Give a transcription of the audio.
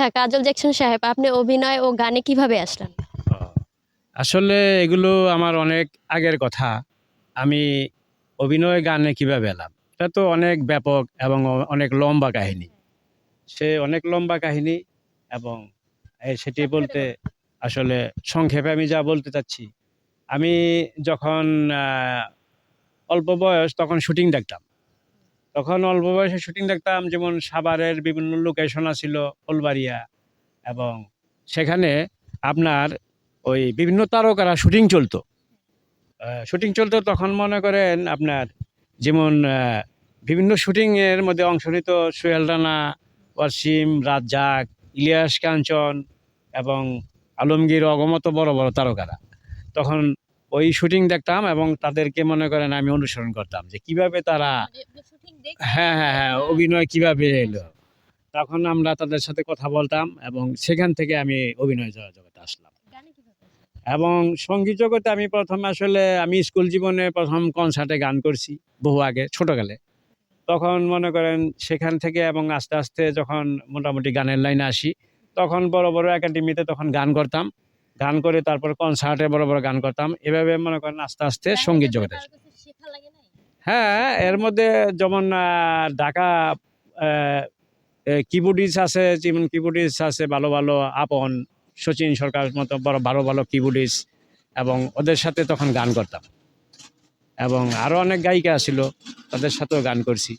আচ্ছা কাজল জ্যাকসন সাহেব, আপনি অভিনয় ও গানে কীভাবে আসলেন? আসলে এগুলো আমার অনেক আগের কথা। আমি অভিনয় গানে কীভাবে এলাম? এটা তো অনেক ব্যাপক এবং অনেক লম্বা কাহিনী। সে অনেক লম্বা কাহিনী এবং সেটি বলতে আসলে সংক্ষেপে আমি যা বলতে চাচ্ছি, আমি যখন অল্প বয়স তখন শুটিং দেখতাম। তখন অল্প বয়সে শুটিং দেখতাম, যেমন সাভারের বিভিন্ন লোকেশন ছিল ফুলবাড়িয়া এবং সেখানে আপনার ওই বিভিন্ন তারকারা শুটিং চলতো। শুটিং চলতো তখন মনে করেন আপনার যেমন বিভিন্ন শুটিংয়ের মধ্যে অংশ নিত সোহেল রানা, ওয়াসিম, রাজ্জাক, ইলিয়াস কাঞ্চন এবং আলমগীর, অগমত বড় বড় তারকারা। তখন ওই শুটিং দেখতাম এবং তাদেরকে মনে করেন আমি অনুসরণ করতাম যে কীভাবে তারা হ্যাঁ হ্যাঁ হ্যাঁ অভিনয় কীভাবে এলো? তখন আমরা তাদের সাথে কথা বলতাম এবং সেখান থেকে আমি অভিনয় জগতে আসলাম। এবং সংগীত জগতে আমি প্রথম আসলে আমি স্কুল জীবনে প্রথম কনসার্টে গান করছি বহু আগে ছোটকালে। তখন মনে করেন সেখান থেকে এবং আস্তে আস্তে যখন মোটামুটি গানের লাইনে আসি তখন বড় বড় একাডেমিতে তখন গান করতাম। গান করে তারপর কনসার্টে বড় বড় গান করতাম। এভাবে মনে করেন আস্তে আস্তে সংগীত জগতে হ্যাঁ এর মধ্যে যেমন ঢাকা কিবোর্ডিস আছে যেমন কিবোর্ডিস আছে ভালো ভালো আপন সচিন সরকার মতো বড় ভালো ভালো কিবোর্ডিস এবং ওদের সাথে তখন গান করতাম। এবং আরও অনেক গায়িকা ছিল তাদের সাথেও গান করছি।